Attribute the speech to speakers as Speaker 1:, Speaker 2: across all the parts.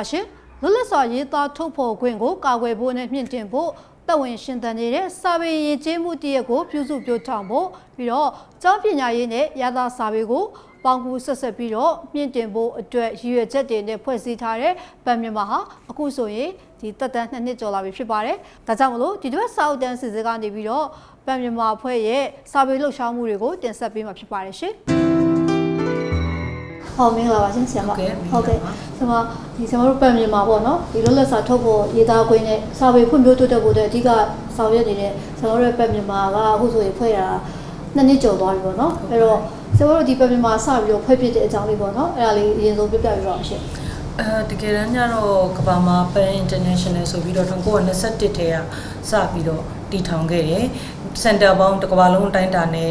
Speaker 1: ပါရှင်လွတ်လပ်စွာရေးသားထုတ်ဖော်ခွင့်ကိုကာကွယ်ဖို့နဲ့မြင့်တင်ဖို့တပ်ဝင်ရှင်တန်နေတဲ့စာပေရည်ကျေးမှုတရက်ကိုပြုစုပြောထောင်ဖို့ပြီးတော့ကျောင်းပညာရေးနဲ့ရသစာပေကိုပေါင်းကူဆက်ဆက်ပြီးတော့မြင့်တင်ဖို့အတွက်ရည်ရွယ်ချက်တွေနဲ့ဖွဲ့စည်းထားတဲ့ဗန်မြန်မာဟာအခုဆိုရင်ဒီတက်တန်းနှစ်နှစ်ကျော်လာပြီဖြစ်ပါတယ်။ဒါကြောင့်မလို့ဒီတစ်ပတ်စာအုပ်တန်းစီစဉ်ကနေပြီးတော့ဗန်မြန်မာအဖွဲ့ရဲ့စာပေလှုပ်ရှားမှုတွေကိုတင်ဆက်ပေးမှာဖြစ်ပါတယ်ရှင်။ ဟုတ်မင်္ဂလာပါရှင်ဆရာမ
Speaker 2: ဟုတ်ကဲ့မင်္ဂလာပါ
Speaker 1: ဟုတ်ကဲ့ဆရာမဒီဆရာမတို့ပတ်မြန်မာပေါ့နော်ဒီလွတ်လပ်စွာထုတ်ဖို့ရေးသားခွင့်နဲ့စာပေဖွံ့ဖြိုးတိုးတက်ဖို့အတွက်အဓိကဆောင်ရွက်နေတဲ့ဆရာမတို့ရဲ့ပတ်မြန်မာကအခုဆိုရင်ဖွဲ့တာနှစ်နှစ်ကျော်သွားပြီပေါ့နော်အဲ့တော့ဆရာမတို့ဒီပတ်မြန်မာစပြီးတော့ဖွဲ့ဖြစ်တဲ့အကြောင်းလေးပေါ့နော်အဲ့ဒါလေးအရင်ဆုံးပြပြပြပါအောင်ရှင်
Speaker 2: အဲတကယ်တမ်းကျတော့ကဘာမှာ Pan International ဆိုပြီးတော့1921ထဲကစပြီးတော့တည်ထောင်ခဲ့တယ် စင်တာပေါင်းတစ်ကမ္ဘာလုံးအတိုင်းအတာနဲ့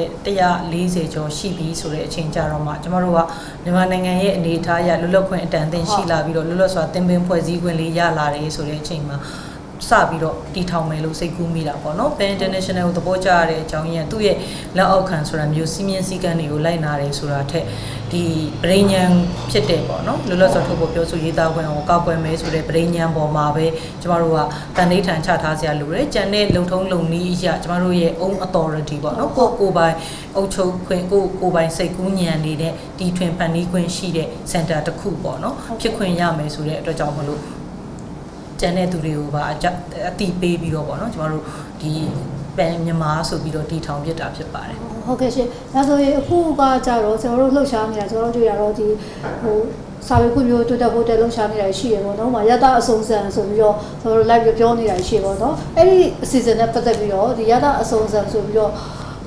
Speaker 2: 140ကျော်ရှိပြီဆိုတဲ့အချိန်ကြတော့မှကျမတို့ကမြန်မာနိုင်ငံရဲ့အနေအထားအရလွတ်လပ်ခွင့်အတန်အသင့်ရှိလာပြီးတော့လွတ်လပ်စွာသင်ပင်ဖွဲ့စည်းခွင့်လေးရလာတယ်ဆိုတဲ့အချိန်မှာ စပြီးတော့တည်ထောင်မယ်လို့စိတ်ကူးမိတာပေါ့နော် Pan International ကိုသဘောကျရတဲ့အကြောင်းရင်းကသူ့ရဲ့လက်အောက်ခံဆိုတာမျိုးစီးမြင့်စည်းကမ်းတွေကိုလိုက်နာတယ်ဆိုတာထက်ဒီပရိညာဉ်ဖြစ်တဲ့ပေါ့နော်လွတ်လပ်စွာထုတ်ဖို့ပြောဆိုရေးသားခွင့်ကိုကောက်ကွယ်မယ်ဆိုတဲ့ပရိညာဉ်ပေါ်မှာပဲကျမတို့ကတန်ဋိဌာန်ချထားစရာလိုတယ်။ကြံတဲ့လုံထုံးလုံနည်းအရာကျမတို့ရဲ့ own authority ပေါ့နော်ကိုယ့်ကိုယ်ပိုင်အုပ်ချုပ်ခွင့်ကိုယ့်ကိုယ်ပိုင်စိတ်ကူးညံနေတဲ့တီထွင်ဖန်တီးခွင့်ရှိတဲ့ center တစ်ခုပေါ့နော်ဖြစ်ခွင့်ရမယ်ဆိုတဲ့အတွက်ကြောင့်မလို့ ကျန်တဲ့သူတွေကိုပါအကြအတိပေးပြီးတော့ပေါ့နော်ကျမတို့ဒီပန်မြန်မာဆိုပြီးတော့တီထောင်ပြစ်တာဖြစ်ပါတယ်
Speaker 1: ဟုတ်ကဲ့ရှင်ဒါဆိုရင်အခုကကြတော့ကျွန်တော်တို့လှုပ်ရှားနေတာကျွန်တော်တို့တွေ့ရတော့ဒီဟိုစာပေခွင့်မျိုးတိုးတက်ဖို့တက်လှုပ်ရှားနေတာရှိရပေါ့နော်။ဟိုမှာရတအစုံစံဆိုပြီးတော့ကျွန်တော်တို့ live ပြောနေတာရှိရပေါ့နော်။အဲ့ဒီအစီအစဉ်နဲ့ပတ်သက်ပြီးတော့ဒီရတအစုံစံဆိုပြီးတော့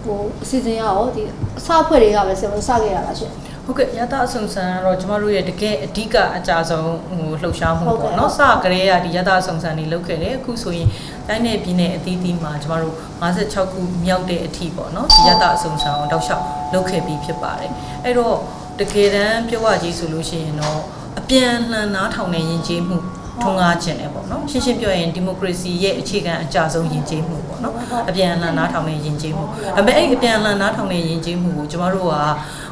Speaker 1: ဟိုအစီအစဉ်ရရောဒီအစအဖွဲ့တွေကပဲကျွန်တော်တို့စခဲ့ရတာရှင်
Speaker 2: ဟုတ်ကဲ့ရတအဆုံဆန်ကတော့ကျမတို့ရဲ့တကယ်အဓိကအကြဆုံးဟိုလှုပ်ရှားမှု
Speaker 1: ဟုတ်ကဲ့
Speaker 2: ပေါ့နော်စကလေးကဒီရတအဆုံဆန်တွေလုပ်ခဲ့တယ်အခုဆိုရင်တိုင်းနယ်ပြည်နယ်အသီးသီးမှာကျမတို့56ခုမြောက်တဲ့အထိပေါ့နော်ဒီရတအဆုံဆန်ကိုတောက်လျှောက်လုပ်ခဲ့ပြီးဖြစ်ပါတယ်အဲ့တော့တကယ်တမ်းပြောရကြီးဆိုလို့ရှိရင်တော့အပြန်အလှန်နားထောင်တဲ့ယဉ်ကျေးမှုထွန်းကားခြင်းတယ်ပေါ့နော်ရှင်းရှင်းပြောရင်ဒီမိုကရေစီရဲ့အခြေခံအကြဆုံးယဉ်ကျေးမှုပေါ့နော်အပြန်အလှန်နားထောင်တဲ့ယဉ်ကျေးမှုဒါပေမဲ့အဲ့ဒီအပြန်အလှန်နားထောင်တဲ့ယဉ်ကျေးမှုကိုကျမတို့က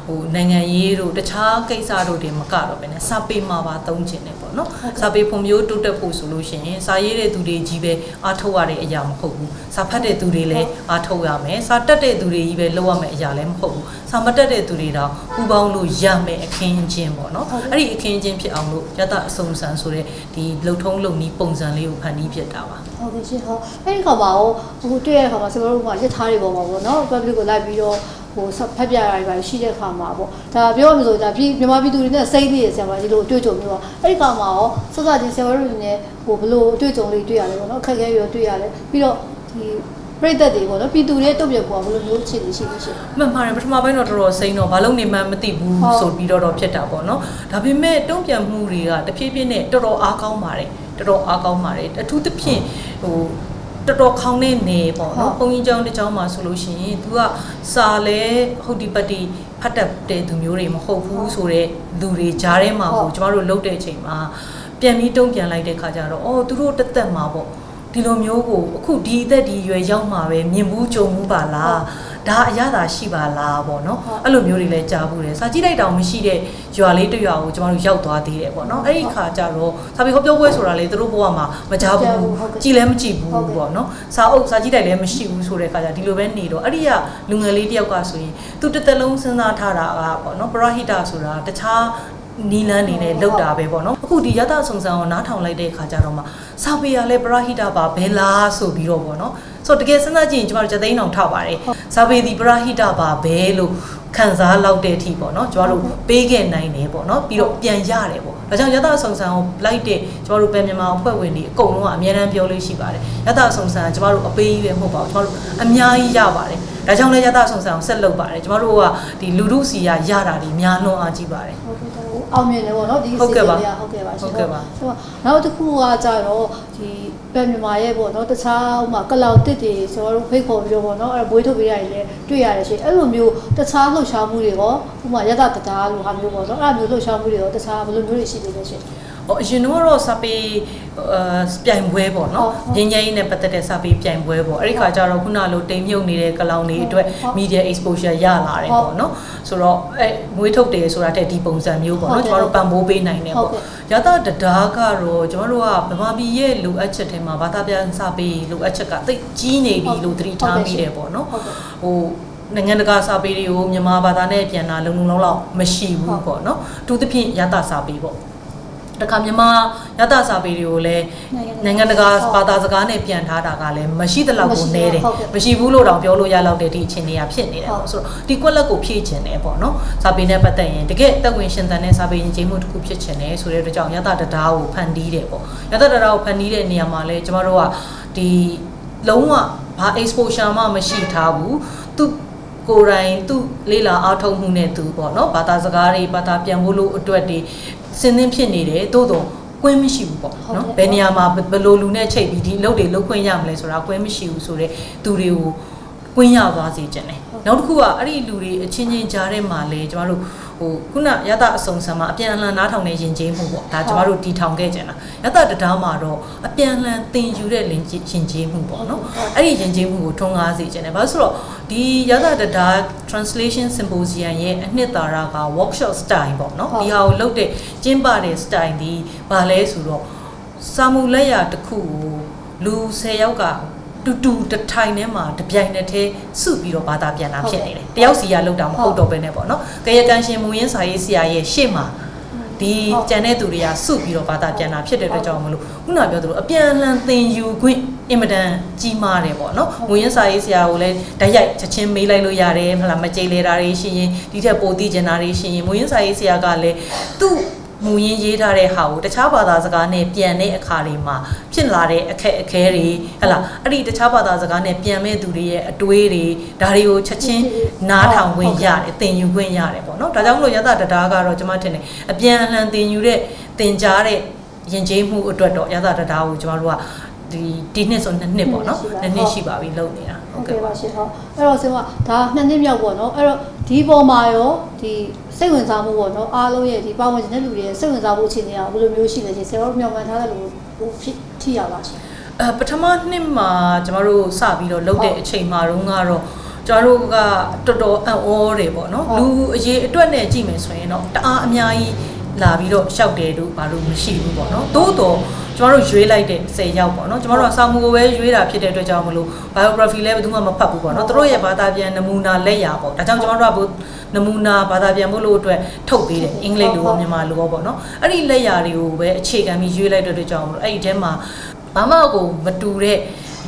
Speaker 2: ဟိုနိုင်ငံရေးတို့တခြားကိစ္စတို့တွေမကတော့ပဲねစာပေမှာပါသုံးခြင်းတယ်ပေါ့နော်စာပေဖွံ့ဖြိုးတိုးတက်ဖို့ဆိုလို့ရှိရင်စာရေးတဲ့သူတွေကြီးပဲအားထုတ်ရတဲ့အရာမဟုတ်ဘူးစာဖတ်တဲ့သူတွေလည်းအားထုတ်ရမယ်စာတက်တဲ့သူတွေကြီးပဲလုပ်ရမယ့်အရာလည်းမဟုတ်ဘူးစာမတက်တဲ့သူတွေတော့ပူပေါင်းလို့ရမယ်အခင်းအကျင်းပေါ့နော်အဲ့ဒီအခင်းအကျင်းဖြစ်အောင်လို့ရတအစုံစံဆိုတဲ့ဒီလုံထုံးလုံနီးပုံစံလေးကိုဖန်တီးဖြစ်တာပါ။
Speaker 1: ဟုတ်ကဲ့ရှင်ဟုတ်အဲ့ဒီခါမှာရောအခုတွေ့ရတဲ့ခါမှာကျွန်တော်တို့ကရထားတွေပေါ်မှာပေါ့နော် public ကိုလိုက်ပြီးတော့ဟိုဖက်ပြရတာတွေပါရှိတဲ့ခါမှာပေါ့ဒါပြောရမလို့ဒါပြည်မြန်မာပြည်သူတွေနဲ့စိတ်လေးရဆရာမကြီးလို့တွေ့ကြုံပြီးတော့အဲ့ဒီခါမှာရောစစချင်းဆရာမတို့တွေနဲ့ဟိုဘလို့တွေ့ကြုံလေးတွေ့ရတယ်ပေါ့နော်အခက်အခဲရောတွေ့ရတယ်ပြီးတော့ဒီပြိသက်တွေပေါ့နော်ပြည်သူတွေတုံ့ပြန်ပေါ်ဘလို့မျိုးအခြေအနေရှိလို့ရှိရင်
Speaker 2: မှန်ပါတယ်ပထမပိုင်းတော့တော်တော်စိမ့်တော့ဘာလို့နေမှန်းမသိဘူး
Speaker 1: ဟုတ်
Speaker 2: ဆိုပြီးတော့တော့ဖြစ်တာပေါ့နော်ဒါပေမဲ့တုံ့ပြန်မှုတွေကတဖြည်းဖြည်းနဲ့တော်တော်အားကောင်းပါတယ်တော်တော်အားကောင်းပါတယ်အထူးသဖြင့်ဟို တော်တော်ခေါင်းနဲ့နေပေါ့နော်ဘုန်းကြီးကျောင်းတစ်ကျောင်းမှာဆိုလို့ရှိရင် तू ကစာလဲဟုတ်ဒီပတ်တီဖတ်တတ်တဲ့သူမျိုးတွေမဟုတ်ဘူးဆိုတော့လူတွေကြားထဲမှာကိုကျမတို့လှုပ်တဲ့အချိန်မှာပြန်ပြီးတုံ့ပြန်လိုက်တဲ့ခါကျတော့အော်သူတို့တက်တက်မှာပေါ့ဒီလိုမျိုးကိုအခုဒီအသက်ဒီရွယ်ရောက်မှာပဲမြင်ဘူးကြုံဘူးပါလား ဒါအရသာရှိပါလားပေါ့နော်
Speaker 1: ဟုတ်
Speaker 2: အဲ့လိုမျိုးတွေလည်းကြားဘူးတယ်စာကြည့်လိုက်တောင်မရှိတဲ့ရွာလေးတစ်ရွာကိုကျမတို့ရောက်သွားသေးတယ်ပေါ့နော်အဲ့ဒီခါကျတော့စာပေဟောပြောပွဲဆိုတာလေသူတို့ဘဝမှာမကြားဘူး
Speaker 1: ဟုတ်ကဲ့
Speaker 2: ကြည်လည်းမကြည့်ဘူး
Speaker 1: ဟုတ်ကဲ့
Speaker 2: ပေါ့နော်စာအုပ်စာကြည့်လိုက်လည်းမရှိဘူးဆိုတဲ့ခါကျဒီလိုပဲနေတော့အဲ့ဒီကလူငယ်လေးတယောက်ကဆိုရင်သူတစ်သက်လုံးစဉ်းစားထားတာကပေါ့နော်ပရဟိတဆိုတာတခြားနီလန်းနေနဲ့လောက်တာပဲပေါ့နော်အခုဒီရတဆုံဆန်ကိုနားထောင်လိုက်တဲ့ခါကျတော့မှစာပေရလဲပရဟိတပါဘယ်လားဆိုပြီးတော့ပေါ့နော် ဆိုတော့တကယ်စဉ်းစားကြည့်ရင်ကျမတို့ချက်သိန်းအောင်ထောက်ပါတယ်စာပေဒီပရဟိတပါပဲလို့ခံစားလောက်တဲ့အထိပေါ့နော်ကျမတို့ပေးခဲ့နိုင်တယ်ပေါ့နော်ပြီးတော့ပြန်ရတယ်ပေါ့ဒါကြောင့်ရတအဆုံဆန်ကိုလိုက်တဲ့ကျမတို့ပဲမြန်မာအဖွဲ့ဝင်တွေအကုန်လုံးကအများအားပြောလို့ရှိပါတယ်ရတအဆုံဆန်ကကျမတို့အပေးကြီးပဲမဟုတ်ပါဘူးကျမတို့အများကြီးရပါတယ်ဒါကြောင့်လည်းရတအဆုံဆန်ကိုဆက်လုပ်ပါတယ်ကျမတို့ကဒီလူမှုစီရရတာဒီများလွန်အားကြီးပါတယ်
Speaker 1: ဟုတ်ကဲ့တော့ အောင်မြင်တယ်ပေါ့နော်ဒီအစီအ
Speaker 2: ဟုတ်
Speaker 1: စဉ်
Speaker 2: ကဲ့ပါ
Speaker 1: လေးကဟုတ်ကဲ့ပါရှင်
Speaker 2: ဟုတ်ကဲ့ပါ
Speaker 1: ဟိုနောက်တစ်ခုကကြတော့ဒီဗန်မြန်မာရဲ့ပေါ့နော်တခြားဥမာကလောက်တစ်တွေဆိုတော့ဖိတ်ခေါ်ပြီးတော့ပေါ့နော်အဲ့ဘွေးထုတ်ပေးရတယ်လည်းတွေ့ရတယ်ရှင်အဲ့လိုမျိုးတခြားလှုပ်ရှားမှုတွေရောဥမာရတတတာလို့ဟာမျိုးပေါ့နော်အဲ့လိုမျိုးလှုပ်ရှားမှုတွေရောတခြားဘယ်လိုမျိုးတွေရှိသေးလဲရှင်
Speaker 2: ဩ ဟိုအရင်တော့စာပေအာပြိုင်ပွဲပေါ့နော်
Speaker 1: ဟုတ်
Speaker 2: ငင်းငယ်နဲ့ပတ်သက်တဲ့စာပေပြိုင်ပွဲပေါ့အဲ့ဒီခါကျတော့ခုနလိုတိမ်မြုပ်နေတဲ့ကလောင်တွေအတွက်
Speaker 1: ဟုတ်
Speaker 2: media exposure ရလာတယ်
Speaker 1: ဟုတ်
Speaker 2: ပေါ့နော်ဆိုတော့အဲငွေထုတ်တယ်ဆိုတာတဲ့ဒီပုံစံမျိုးပေါ့
Speaker 1: ဟုတ်
Speaker 2: နော်
Speaker 1: တယ်
Speaker 2: ကျမတို့ပံ့ပိုးပေးနိုင်တယ်
Speaker 1: ဟုတ်
Speaker 2: ပေါ့
Speaker 1: ကဲ့
Speaker 2: ရသတဒါကတော့ကျမတို့ကဗမာပြည်ရဲ့လိုအပ်ချက်ထဲမှာဘာသာပြန်စာပေလိုအပ်ချက်ကသိပ်ကြီးနေပြီလို့သတိထားမိတယ်ပေါ့နော်
Speaker 1: ဟုတ်ကဲ့
Speaker 2: ဟိုနိုင်ငံတကာစာပေတွေကိုမြန်မာဘာသာနဲ့ပြန်တာလုံလုံလောက်လောက်မရှိ
Speaker 1: ဟု
Speaker 2: ဘူး
Speaker 1: တ်
Speaker 2: ပေါ့နော်အထူးသဖြင့်ရသစာပေပေါ့ တခါမြန်မာရသစာပေတွေကိုလည်း
Speaker 1: နို
Speaker 2: နိုင်ငံင်
Speaker 1: တ
Speaker 2: တ
Speaker 1: ကာ
Speaker 2: ကာဘာသာစကားနဲ့ပြန်ထားတာကလည်းမရှိသလောက်ကိုနဲတယ်
Speaker 1: ဟုတ်ကဲ့
Speaker 2: မရှိဘူးလို့တောင်ပြောလို့ရလောက်တဲ့ဒီအခြေအနေကဖြစ်နေတယ်
Speaker 1: ဟုတ်
Speaker 2: ပေါ့ဆိုတော့ဒီကွက်လက်ကိုဖြည့်ချင်တယ်ပေါ့နော်စာပေနဲ့ပတ်သက်ရင်တကယ်တက်ဝင်ရှင်သန်တဲ့စာပေရင်ကျေးမှုတစ်ခုဖြစ်ချင်တယ်ဆိုတဲ့အတွက်ကြောင့်ရသတဒါကိုဖန်တီးတယ်ပေါ့ရသတဒါကိုဖန်တီးတဲ့နေရာမှာလည်းကျမတို့ကဒီလုံးဝဘာ exposure မှမရှိထားဘူးသူ ကိုယ်တိုင်သူလေးလာအားထုတ်မှုနဲ့သူပေါ့နော်ဘာသာစကားတွေဘာသာပြန်ဖို့လို့အတွက်တွေစဉ်းသင်းဖြစ်နေတယ်သို့တော့ကွင်းမရှိဘူးပေါ့နော်
Speaker 1: ဟုတ်
Speaker 2: ဘ
Speaker 1: ကဲ့
Speaker 2: ယ်နေရာမှာဘယ်လိုလူနဲ့ချိန်ပြီးဒီအလုပ်တွေလုပ်ခွင့်ရမလဲဆိုတာကွင်းမရှိဘူးဆိုတော့သူတွေကိုကွင်းရသွားစေချင်တယ် နောက်တစ်ခုကအဲ့ဒီလူတွေအချင်းချင်းကြားထဲမှာလဲကျမတို့ဟိုခုနရတအစုံစံမှာအပြန်အလှန်နားထောင်နေရင်ကျေးမှုပေါ့ဒါကျမတို့တီထောင်ခဲ့ကြတာရတတဒါမှာတော့အပြန်အလှန်သင်ယူတဲ့လင်ကြီးရင်ကျေးမှုပေါ့နော်အဲ့ဒီရင်ကျေးမှုကိုထွန်းကားစေချင်တယ်ဘာလို့ဆိုတော့ဒီရတတဒါ translation symposium ရဲ့အနှစ်သာရက workshop style ပေါ့နော်
Speaker 1: ဟုတ်
Speaker 2: ဒီဟာကိုလုပ်တဲ့ကျင်းပတဲ့ style ဒီဘာလဲဆိုတော့စာမူလက်ရာတစ်ခုကိုလူ10ယောက်က တူတူတစ်ထိုင်ထဲမှာတစ်ပြိုင်နက်တည်းစုပြီးတော့ဘာသာပြန်တာဖြစ်နေတယ်တယောက်စီကလောက်တာမဟုတ်တော့ဘဲနဲ့ပေါ့နော်ကရကန်ရှင်မူရင်းစာရေးဆရာရဲ့ရှေ့မှာဒီ
Speaker 1: ဟုတ်
Speaker 2: ကြံတဲ့သူတွေကစုပြီးတော့ဘာသာပြန်တာဖြစ်တဲ့အတွက်ကြောင့်မလို့ခုနပြောသလိုအပြန်အလှန်သင်ယူခွင့်အင်မတန်ကြီးမားတယ်ပေါ့နော်မူရင်းစာရေးဆရာကိုလည်းဓာတ်ရိုက်ချက်ချင်းမေးလိုက်လို့ရတယ်မလားမကြိတ်လေတာတွေရှိရင်ဒီထက်ပိုသိကျင်တာတွေရှိရင်မူရင်းစာရေးဆရာကလည်းသူ့ မူရင်းရေးထားတဲ့ဟာကိုတခြားဘာသာစကားနဲ့ပြန်တဲ့အခါတွေမှာဖြစ်လာတဲ့အခက်အခဲတွေဟဲ့လားအဲ့ဒီတခြားဘာသာစကားနဲ့ပြန်မဲ့သူတွေရဲ့အတွေးတွေဒါတွေကိုချက်ချင်းနားထောင်ခွင့်ရတယ်သင်ယူခွင့်ရတယ်ပေါ့နော်ဒါကြောင့်မလို့ရသတဒါကတော့ကျွန်မထင်တယ်အပြန်အလှန်သင်ယူတဲ့သင်ကြားတဲ့ယဉ်ကျေးမှုအတွက်တော့ရသတဒါကိုကျွန်တော်တို့က ဒီဒီနှစ်ဆိုနှစ်နှစ်ပေါ့နော်နှစ်နှစ်ရှိပါပြီလုပ်နေတာ
Speaker 1: ဟု
Speaker 2: ဟုတ်တ်
Speaker 1: ကဲ့
Speaker 2: ကဲ့
Speaker 1: ပါ
Speaker 2: ပါ
Speaker 1: ရှင်ဟုတ်အဲ့တော့ဆင်မဒါနှစ်နှစ်မြောက်ပေါ့နော်အဲ့တော့ဒီပေါ်မှာရောဒီစိတ်ဝင်စားမှုပေါ့နော်အားလုံးရဲ့ဒီပါဝင်တဲ့လူတွေရဲ့စိတ်ဝင်စားမှုအခြေအနေကဘယ်လိုမျိုးရှိလဲရှင်ဆရာတို့မျှော်မှန်းထားတဲ့လူဟိုဖြစ်ထိရပါရှင်
Speaker 2: အဲပထမနှစ်မှာကျမတို့စပြီးတော့လုပ်တဲ့အချိန်မှာတော့ကတော့ကျမတို့ကတော်တော်အံ့ဩတယ်ပေါ့နော်
Speaker 1: ဟုတ်
Speaker 2: လူအရေးအတွက်နဲ့ကြည့်မယ်ဆိုရင်တော့တအားအများကြီး လာပြီးတော့ရှောက်တယ်တို့ဘာလို့မရှိဘူးပေါ့နော်သို့တော့ကျမတို့ရွေးလိုက်တဲ့10ယောက်ပေါ့နော်ကျမတို့ကစာမူကိုပဲရွေးတာဖြစ်တဲ့အတွက်ကြောင့်မလို့ biography လည်းဘယ်သူမှမဖတ်ဘူးပေါ့နော်သူတို့ရဲ့ဘာသာပြန်နမူနာလက်ရာပေါ့ဒါကြောင့်ကျမတို့ကဘုနမူနာဘာသာပြန်ဖို့လို့အတွက်ထုတ်ပေးတယ်အင်္ဂလိပ်လိုရောမြန်မာလိုရောပေါ့နော်အဲ့ဒီလက်ရာတွေကိုပဲအခြေခံပြီးရွေးလိုက်တဲ့အတွက်ကြောင့်မလို့အဲ့ဒီထဲမှာဘာမှကိုမတူတဲ့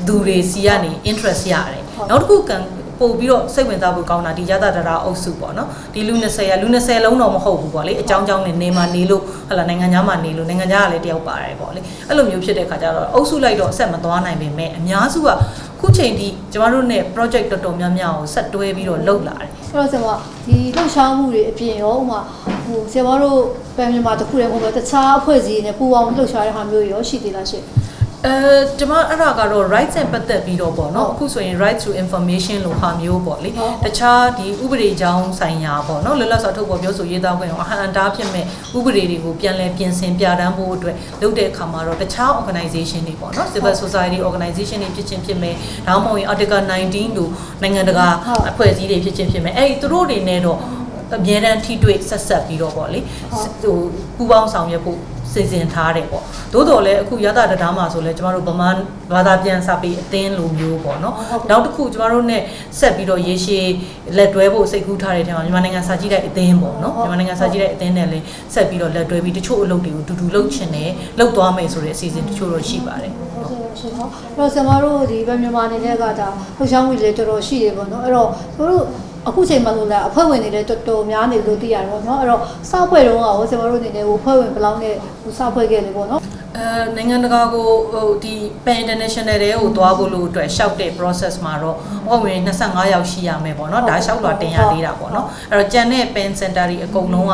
Speaker 2: သူတွေစီကနေ interest ရတယ်
Speaker 1: ဟုတ်
Speaker 2: နောက်တစ်ခုကံ ပို့ပြီးတော့စိတ်ဝင်စားဖို့ကောင်းတာဒီရတဒရာအုပ်စုပေါ့နော်ဒီလူ20ရလူ20လုံးတော့မဟုတ်ဘူးပေါ့လေအကြောင်းကြောင်းနဲ့နေမှာနေလို့ဟလာနိုင်ငံသားမှာနေလို့နိုင်ငံသားကလည်းတယောက်ပါတယ်ပေါ့လေအဲ့လိုမျိုးဖြစ်တဲ့ခါကျတော့အုပ်စုလိုက်တော့အဆက်မသွားနိုင်ပေမဲ့အများစုကခုချိန်ထိကျမတို့နဲ့ project တော်တော်များများကိုဆက်တွဲပြီးတော့လုပ်လာတယ်
Speaker 1: အဲ့တော့ဆင်မဒီလှုပ်ရှားမှုတွေအပြင်ရောဥမာဟိုဆရာတို့ပန်မြန်မာတစ်ခုတည်းမဟုတ်ပဲတခြားအဖွဲ့အစည်းတွေနဲ့ပူးပေါင်းလှုပ်ရှားတဲ့ဟာမျိုးတွေရောရှိသေးလားရှင်
Speaker 2: အဲကျွန်မအဲ့ဒါကတော့ rights နဲ့ပတ်သက်ပြီးတော့ပေါ့နော်
Speaker 1: ဟုတ်
Speaker 2: အခုဆိုရင် right to information လို့ဟာမျိုးပေါ့လေ
Speaker 1: ဟုတ်
Speaker 2: တခြားဒီဥပဒေကြောင်းဆိုင်ရာပေါ့နော်လွတ်လပ်စွာထုတ်ဖော်ပြောဆိုရေးသားခွင့်ရောအဟံအတားဖြစ်မဲ့ဥပဒေတွေကိုပြန်လည်ပြင်ဆင်ပြဋ္ဌာန်းဖို့အတွက်လုပ်တဲ့အခါမှာတော့တခြား organization တွေပေါ့နော် civil society organization တွေဖြစ်ချင်းဖြစ်မဲ့ဒါမှမဟုတ်ရင် article 19လို့နိုင်ငံတကာ
Speaker 1: ဟုတ်
Speaker 2: အဖွဲ့အစည်းတွေဖြစ်ချင်းဖြစ်မဲ့အဲ့ဒီသူတို့တွေနဲ့တော့အမြဲတမ်းထိတွေ့ဆက်ဆက်ပြီးတော့ပေါ့လေ
Speaker 1: ဟုတ်
Speaker 2: ဟိုပူပေါင်းဆောင်ရွက်ဖို့ စီစဉ်ထားတယ်ပေါ့သို့တော်လည်းအခုရတာတရားမှာဆိုလဲကျမတို့ဗမာဘာသာပြန်စာပေအသင်းလိုမျိုးပေါ့နော်
Speaker 1: ဟုတ်ကဲ့
Speaker 2: နောက်တစ်ခုကျမတို့ ਨੇ ဆက်ပြီးတော့ရေရှည်လက်တွဲဖို့စိတ်ကူးထားတဲ့ထဲမှာမြန်မာနိုင်ငံစာကြည့်တဲ့အသင်းပေါ့နော်
Speaker 1: ဟုတ်
Speaker 2: မြန်မာနိုင်ငံစာကြည့်တဲ့အသင်းနဲ့လည်းဆက်ပြီးတော့လက်တွဲပြီးတချို့အလုပ်တွေကိုတူတူလုပ်ချင်တယ်လုပ်သွားမယ်ဆိုတဲ့အစီအစဉ်တချို့တော့ရှိပါတယ်
Speaker 1: ဟုတ်ကဲ့ရှင်ဟုတ်အဲ့တော့ဆင်မတို့ဒီပန်မြန်မာအနေနဲ့ကဒါလှုပ်ရှားမှုတွေလည်းတော်တော်ရှိတယ်ပေါ့နော်အဲ့တော့တို့ အခုချိန်မှာဆိုလည်းအဖွဲ့ဝင်တွေလည်းတော်တော်များနေလို့သိရတယ်ပေါ့နော်အဲ့တော့စဖွဲ့တုန်းကရောဆင်မတို့အနေနဲ့ဟိုအဖွဲ့ဝင်ဘယ်လောက်နဲ့ဟိုစဖွဲ့ခဲ့လဲပေါ့နော်
Speaker 2: အဲနိုင်ငံတကာကိုဟိုဒီ Pan International တွေကိုသွားဖို့လို့အတွက်ရှောက်တဲ့ process မှာတော့ဟောဝင်25ယောက်ရှိရမယ်ပေါ့နော်ဒါရှောက်လာတင်ရသေးတာပေါ့နော်အဲ့တော့ကြံတဲ့ Pan Center တွေအကုန်လုံးက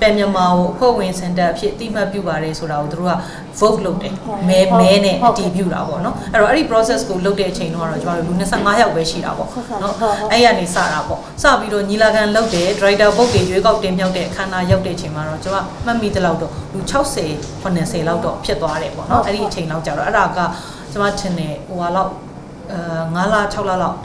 Speaker 2: ပန်မြန်မာကိုအဖွဲ့ဝင်စင်တာအဖြစ်အတိအမှတ်ပြုပါတယ်ဆိုတာကိုသူတို့က vote လုပ်တယ်မဲ
Speaker 1: ဟုတ်
Speaker 2: မဲနဲ့
Speaker 1: ဟုတ်
Speaker 2: အတည်ပြုတာပေါ့နော်အဲ့တော့အဲ့ဒီ process ကိုလုပ်တဲ့အချိန်တော့ကျွန်တော်တို့လူ25ယောက်ပဲရှိတာပေါ့
Speaker 1: ဟုတ်ဟုတ်
Speaker 2: နော်
Speaker 1: ဟုတ်ဟုတ်
Speaker 2: အဲ့ရနေစတာပေါ့စပြီးတော့ညီလာခံလုပ်တယ် director book တွေရွေးကောက်တင်မြှောက်တဲ့အခမ်းအနားရောက်တဲ့အချိန်မှာတော့ကျွန်မမှတ်မိတဲ့လောက်တော့လူ60 80လောက်တော့ဖြစ်သွားတယ်ပေါ့နော်အဲ့ဒီအချိန်လောက်ကြတော့အဲ့ဒါကကျွန်မထင်တယ်ဟိုဟာလောက်အဲ 9လ6လလောက်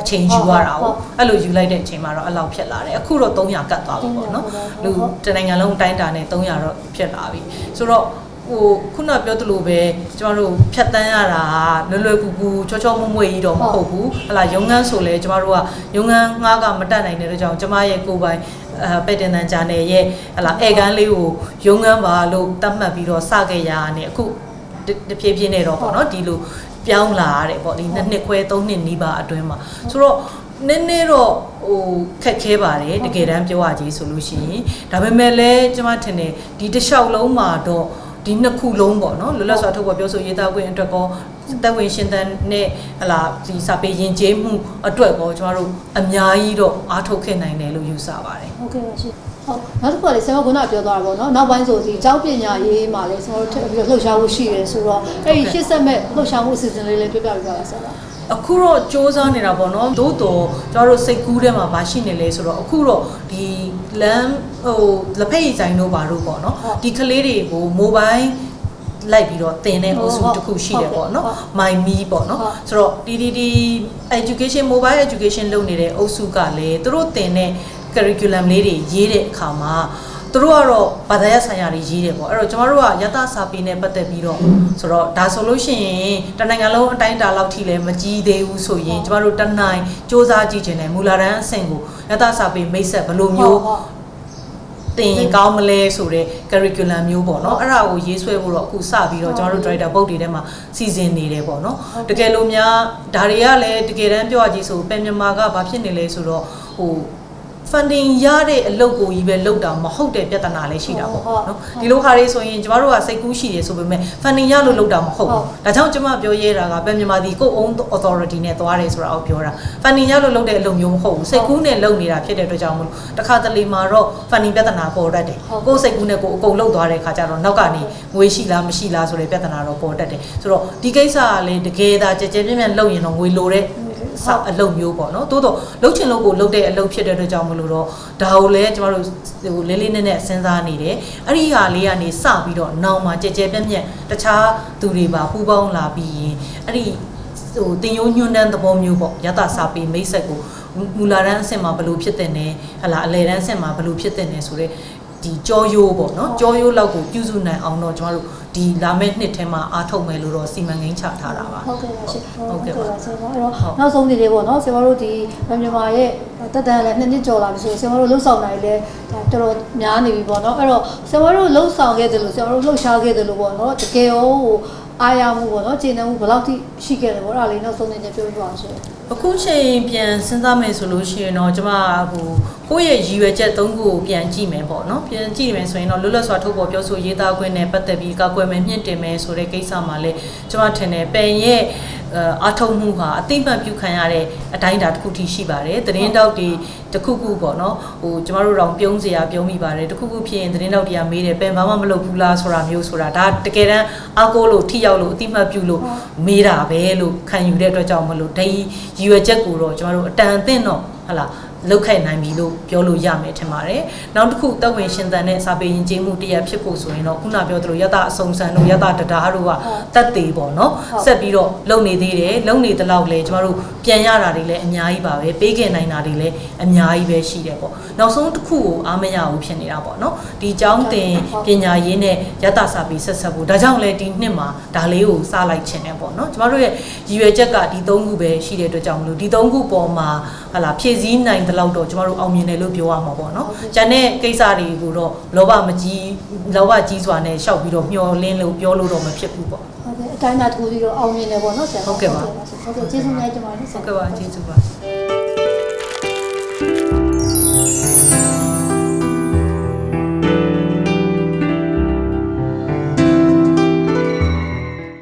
Speaker 2: အချိန်ယူရတာပေါ့အဲ့လိုယူလိုက်တဲ့အချိန်မှာတော့အဲ့လောက်ဖြစ်လာတယ်အခုတော့300ကတ်သွားပြီပေါ့နော်လူတနိုင်ငံလုံးတိုင်းတာနဲ့300တော့ဖြစ်လာပြီဆိုတော့ဟိုခုနပြောသလိုပဲကျမတို့ဖြတ်တန်းရတာလွယ်လွယ်ကူကူချောချောမွေ့မွေ့ကြီးတော့မဟုတ်ဘူးဟလာရုံငန်းဆိုလဲကျမတို့ကရုံငန်းငှားကမတက်နိုင်တဲ့အတွက်ကြောင့်ကျမရဲ့ကိုယ်ပိုင်အဲပက်တင်တန်ဂျာနယ်ရဲ့ဟလာဧကန်လေးကိုရုံငန်းပါလို့တတ်မှတ်ပြီးတော့စခဲ့ရတာ ਨੇ အခုတဖြည်းဖြည်းနဲ့တော့ပေါ့နော်ဒီလို ပြောင်းလာရတယ်ပေါ့ဒီနှစ်နှစ်ခွဲသုံးနှစ်နီးပါအတွင်းမှာဆိုတော့နည်းနည်းတော့ဟိုခက်ခဲပါတယ်တကယ်တမ်းပြောရကြီးဆိုလို့ရှိရင်ဒါပေမဲ့လည်းကျမထင်တယ်ဒီတစ်လျှောက်လုံးမှာတော့ဒီနှစ်ခုလုံးပေါ့နော်လွတ်လပ်စွာထုတ်ဖော်ပြောဆိုရေးသားခွင့်အတွက်ကောတက်ဝင်ရှင်သန်နဲ့ဟလာဒီစာပေယဉ်ကျေးမှုအတွက်ကောကျမတို့အများကြီးတော့အားထုတ်ခဲ့နိုင်တယ်လို့ယူဆပါတယ်
Speaker 1: ဟုတ်ကဲ့ပါရှင် ဟုတ်နောက်တစ်ခုကလေဆရာကခုနပြောသွားတာပေါ့နော်နောက်ပိုင်းဆိုဒီကျောင်းပညာရေးမှာလေကျွန်တော်တို့ထပ်ပြီးတော့လှုပ်ရှားမှုရှိရဲဆိုတော့အဲ့ဒီရှစ်ဆက်မဲ့လှုပ်ရှားမှုအစီအစဉ်လေးလေးပြပြပြပါဆရာ
Speaker 2: အခုတော့စ조사နေတာပေါ့နော်သို့တော့ကျွန်တော်တို့စိတ်ကူးထဲမှာမရှိနေလဲဆိုတော့အခုတော့ဒီလမ်းဟိုလက်ဖက်ရည်ဆိုင်တို့ဘာတို့ပေါ့နော်ဒီကလေးတွေကို mobile လိုက်ပြီးတော့တင်တဲ့အုပ်စုတစ်ခုရှိတယ်ပေါ့နော် my me ပေါ့နော်ဆိုတော့ဒီဒီဒီ education mobile education လုပ်နေတဲ့အုပ်စုကလည်းသူတို့တင်တဲ့ curriculum လေးတွေရေးတဲ့အခါမှာသူတို့ကတော့ဘာသာရပ်ဆိုင်ရာတွေရေးတယ်ပေါ့အဲ့တော့ကျမတို့ကယတစာပေနဲ့ပတ်သက်ပြီးတော့ဆိုတော့ဒါဆိုလို့ရှိရင်တနိုင်ငံလုံးအတိုင်းအတာလောက်ထိလည်းမကြီးသေးဘူးဆိုရင်ကျမတို့တနိုင်စ조사ကြည့်ခြင်းနဲ့မူလာတန်းအဆင့်ကိုယတစာပေမိတ်ဆက်ဘယ်လိုမျိုးတင်ရင်ကောင်းမလဲဆိုတဲ့ curriculum မျိုးပေါ့နော်အဲ့ဒါကိုရေးဆွဲဖို့တော့အခုစပြီးတော့ကျွန်တော်တို့ director book တွေထဲမှာစီစဉ်နေတယ်ပေါ့နော်တကယ်လို့များဒါတွေကလည်းတကယ်တမ်းပြောရကြည့်ဆိုပင်မြန်မာကဘာဖြစ်နေလဲဆိုတော့ဟို funding ရတဲ့အလုပ်ကိုကြီးပဲလုပ်တာမဟုတ်တဲ့ပြဿနာလည်းရှိတာပေါ့နော်ဒီလိုခါလေးဆိုရင်ကျမတို့ကစိတ်ကူးရှိတယ်ဆိုပေမဲ့ funding ရလို့လုပ်တာမဟုတ်ဘူးဒါကြောင့်ကျမပြောရဲတာကပင်မြန်မာဒီကိုယ် own authority နဲ့သွားတယ်ဆိုတာကိုပြောတာ funding ရလို့လုပ်တဲ့အလုပ်မျိုးမဟုတ်ဘူးစိတ်ကူးနဲ့လုပ်နေတာဖြစ်တဲ့အတွက်ကြောင့်မလို့တခါတလေမှာတော့ funding ပြဿနာပေါ်တတ်တယ်ကိုယ်စိတ်ကူးနဲ့ကိုယ်အကုန်လုပ်သွားတဲ့ခါကျတော့နောက်ကနေငွေရှိလားမရှိလားဆိုတဲ့ပြဿနာတော့ပေါ်တတ်တယ်ဆိုတော့ဒီကိစ္စကလေတကယ်သာကြကြပြည့်ပြည့်လုပ်ရင်တော့ငွေလိုတဲ့ ဆောက်အလုပ်မျိုးပေါ့နော်တိုးတော့လှုပ်ချင်လို့ကိုလှုပ်တဲ့အလုပ်ဖြစ်တဲ့အတွက်ကြောင့်မလို့တော့ဒါကိုလည်းကျမတို့ဟိုလေးလေးနက်နက်စဉ်းစားနေတယ်အဲ့ဒီဟာလေးကနေစပြီးတော့နောင်မှာကြဲကြဲပြက်ပြက်တခြားသူတွေပါပူးပေါင်းလာပြီးရင်အဲ့ဒီဟိုတင်ယုံညွန်းတန်းသဘောမျိုးပေါ့ရတစာပေမိတ်ဆက်ကိုမူလာတန်းအဆင့်မှာဘယ်လိုဖြစ်တဲ့နဲ့ဟလာအလယ်တန်းအဆင့်မှာဘယ်လိုဖြစ်တဲ့နဲ့ဆိုတော့ ဒီကြောရိုးပေါ့နော်ကြောရိုးလောက်ကိုပြုစုနိုင်အောင်တော့ကျမတို့ဒီလာမယ့်နှစ်ထဲမှာအားထုတ်မယ်လို့တော့စီမံကိန်းချထားတာပါ
Speaker 1: ဟုတ်ကဲ့ပါရှင်
Speaker 2: ဟုတ်ကဲ့ပါ
Speaker 1: ဆရာအဲ့တော့နောက်ဆုံးနေလေးပေါ့နော်ဆရာတို့ဒီမြန်မာရဲ့တက်တန်လည်းနှစ်နှစ်ကျော်လာပြီဆိုဆရာတို့လှုပ်ဆောင်နိုင်လဲတော်တော်များနေပြီပေါ့နော်အဲ့တော့ဆရာတို့လှုပ်ဆောင်ခဲ့တယ်လို့ဆရာတို့လှုပ်ရှားခဲ့တယ်လို့ပေါ့နော်တကယ်ရောဟိုအားရမှုပေါ့နော်ကျင့်တဲ့မှုဘယ်လောက်ထိရှိခဲ့တယ်ပေါ့အဲ့ဒါလေးနောက်ဆုံးနေချက်ပြောပြပါရှင်
Speaker 2: အခုချိန်ပြန်စဉ်းစားမယ်ဆိုလို့ရှိရင်တော့ကျမဟိုကိုယ့်ရဲ့ရည်ရွယ်ချက်၃ခုကိုပြန်ကြည့်မယ်ပေါ့နော်ပြန်ကြည့်မယ်ဆိုရင်တော့လွတ်လပ်စွာထုတ်ဖော်ပြောဆိုရေးသားခွင့်နဲ့ပတ်သက်ပြီးကာကွယ်မယ်မြင့်တင်မယ်ဆိုတဲ့ကိစ္စမှာလည်းကျမထင်တယ်ပန်ရဲ့ အာထုံမှုဟာအသိမှတ်ပြုခံရတဲ့အတိုင်းအတာတစ်ခုထိရှိပါတယ်သတင်းတောက်တွေတစ်ခုခုပေါ့နော်ဟိုကျမတို့တော့ပြုံးစရာပြုံးမိပါတယ်တစ်ခုခုဖြစ်ရင်သတင်းတောက်တွေကမေးတယ်ပန်ဘာမှမလုပ်ဘူးလားဆိုတာမျိုးဆိုတာဒါတကယ်တမ်းအကိုလို့ထိရောက်လို့အသိမှတ်ပြုလို့မေးတာပဲလို့ခံယူတဲ့အတွက်ကြောင့်မလို့ဒိရည်ရွယ်ချက်ကိုတော့ကျမတို့အတန်အသင့်တော့ဟလာ လောက်ခိုက်နိုင်ပြီလို့ပြောလို့ရမယ်ထင်ပါတယ်။နောက်တစ်ခုတပ်ဝင်ရှင်သန်တဲ့စာပေရင်ကျေးမှုတရားဖြစ်ဖို့ဆိုရင်တော့ခုနပြောသလိုယတအစုံစံတို့ယတတဒါတို့ကတက်သေးပေါ့နော်။ဆက်ပြီးတော့လုံနေသေးတယ်။လုံနေတလောက်လဲကျမတို့ပြန်ရတာတွေလည်းအများကြီးပါပဲ။ပေးခင်နိုင်တာတွေလည်းအများကြီးပဲရှိတယ်ပေါ့။နောက်ဆုံးတစ်ခုကိုအားမရဘူးဖြစ်နေတာပေါ့နော်။ဒီကျောင်းတင်ပညာရေးနဲ့ယတစာပေဆက်ဆက်ဖို့ဒါကြောင့်လဲဒီနှစ်မှာဒါလေးကိုစလိုက်ခြင်းတယ်ပေါ့နော်။ကျမတို့ရဲ့ရည်ရွယ်ချက်ကဒီ၃ခုပဲရှိတဲ့အတွက်ကြောင့်မလို့ဒီ၃ခုပေါ်မှာဟာလာဖြည့်ဆည်းနိုင်တဲ့လောက်တော့ကျမတို့အောင်မြင်တယ်လို့ပြောရမှာပေါ့နော်။ကျန်တဲ့ကိစ္စတွေကိုတော့လောဘမကြီးလောဘကြီးစွာနဲ့ရှောက်ပြီးတော့မျောလင်းလို့ပြောလို့တော့မဖြစ်ဘူးပေါ့
Speaker 1: ဟုတ်ကဲ့အတိုင်းအတာတစ်ခုစီတော့အောင်မြင်တယ်ပေါ့နော်ဆရာ
Speaker 2: ဟုတ်ကဲ့ပါ
Speaker 1: ဟုတ်ကဲ့ကျေးဇူးများတင်ပါတယ်ဆ။ရာ
Speaker 2: ဟုတ်ကဲ့ပါကျေးဇူးပါ။